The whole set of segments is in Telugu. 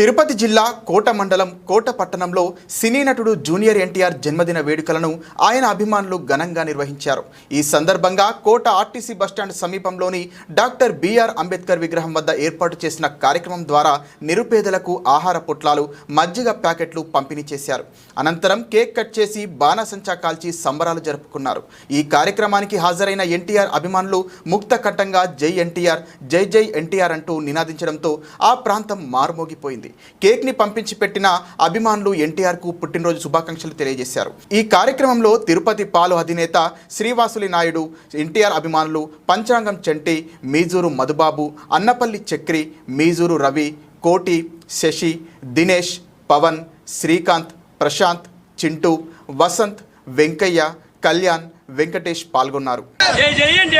తిరుపతి జిల్లా కోట మండలం కోట పట్టణంలో సినీ నటుడు జూనియర్ ఎన్టీఆర్ జన్మదిన వేడుకలను ఆయన అభిమానులు ఘనంగా నిర్వహించారు. ఈ సందర్భంగా కోట ఆర్టీసీ బస్టాండ్ సమీపంలోని డాక్టర్ బిఆర్ అంబేద్కర్ విగ్రహం వద్ద ఏర్పాటు చేసిన కార్యక్రమం ద్వారా నిరుపేదలకు ఆహార పొట్లాలు మజ్జిగ ప్యాకెట్లు పంపిణీ చేశారు. అనంతరం కేక్ కట్ చేసి బాణసంచా కాల్చి సంబరాలు జరుపుకున్నారు. ఈ కార్యక్రమానికి హాజరైన ఎన్టీఆర్ అభిమానులు ముక్త కట్టంగా జై ఎన్టీఆర్ జై జై ఎన్టీఆర్ అంటూ నినాదించడంతో ఆ ప్రాంతం మారుమోగిపోయింది. కేక్ని పంపించి పెట్టిన అభిమానులు ఎన్టీఆర్కు పుట్టినరోజు శుభాకాంక్షలు తెలియజేశారు. ఈ కార్యక్రమంలో తిరుపతి పాలు అధినేత శ్రీవాసులి నాయుడు ఎన్టీఆర్ అభిమానులు పంచాంగం చంటి మీజూరు మధుబాబు అన్నపల్లి చక్రి మీజూరు రవి కోటి శశి దినేష్ పవన్ శ్రీకాంత్ ప్రశాంత్ చింటూ వసంత్ వెంకయ్య కళ్యాణ్ వెంకటేష్ పాల్గొన్నారు జై జై అండి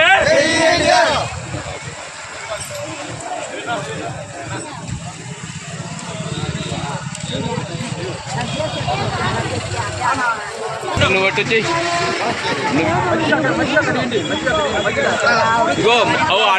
నువ్వు అటు ఇగో ఓ ఆ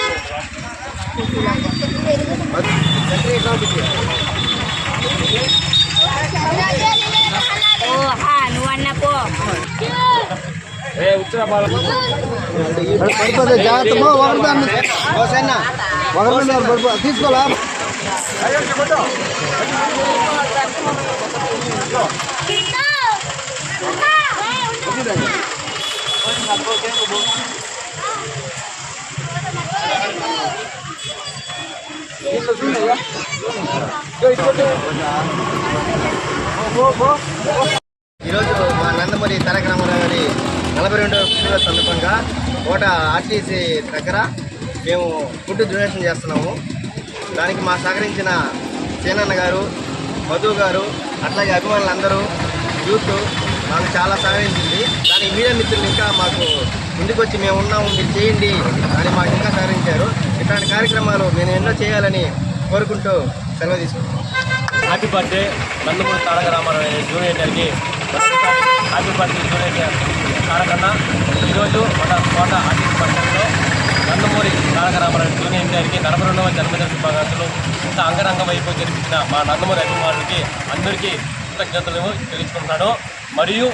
పడిపోతే జాగ్రత్త ఒకరి దాన్ని ఒకరి మీద పడిపో తీసుకోవాలా ఈరోజు మా నందమూరి తారక రామారావు గారి నలభై రెండవ పుట్టినరోజు సందర్భంగా కోట ఆర్టీసీ దగ్గర మేము ఫుడ్ డొనేషన్ చేస్తున్నాము. దానికి మా సహకరించిన సేనన్న గారు మధు గారు అట్లాగే అభిమానులందరూ యూత్ మాకు చాలా సహకరించింది దానికి మీడియా మిత్రులు ఇంకా మాకు ఇంటికి వచ్చి మేము ఉన్నాము మీరు చేయండి అని మాకు కార్యక్రమాలు నేను ఎన్నో చేయాలని కోరుకుంటూ సెలవు తీసుకుంటాను happy birthday Nandamuri Taraka Ramarao junior గారికి. హ్యాపీ బర్త్డే జూనియర్ తారకన్న ఈరోజు మన కోట ఆర్టీసీ పట్టణంలో నందమూరి తారక రామారావు జూనియర్ గారికి నలభై రెండవ జన్మదిన శుభాకాంక్షలు. ఇంత అంగరంగ వైపు జరిపించిన మా నందమూరి అభిమానులకి అందరికీ కృతజ్ఞతలు తెలుసుకుంటున్నాను మరియు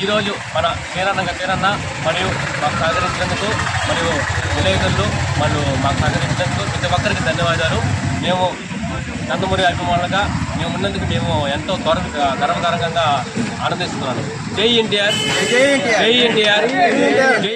ఈరోజు మన వీరన్న వీరన్న మరియు మాకు సహకరించినందుకు మరియు విలేకరులు మరియు మాకు సహకరించినందుకు ప్రతి ఒక్కరికి ధన్యవాదాలు. మేము నందమూరి అభిమానులుగా మేము ఉన్నందుకు మేము ఎంతో గౌరవ గర్వకారంగా ఆనందిస్తున్నాను. జై ఎన్టీఆర్. జై ఎన్టీఆర్. జై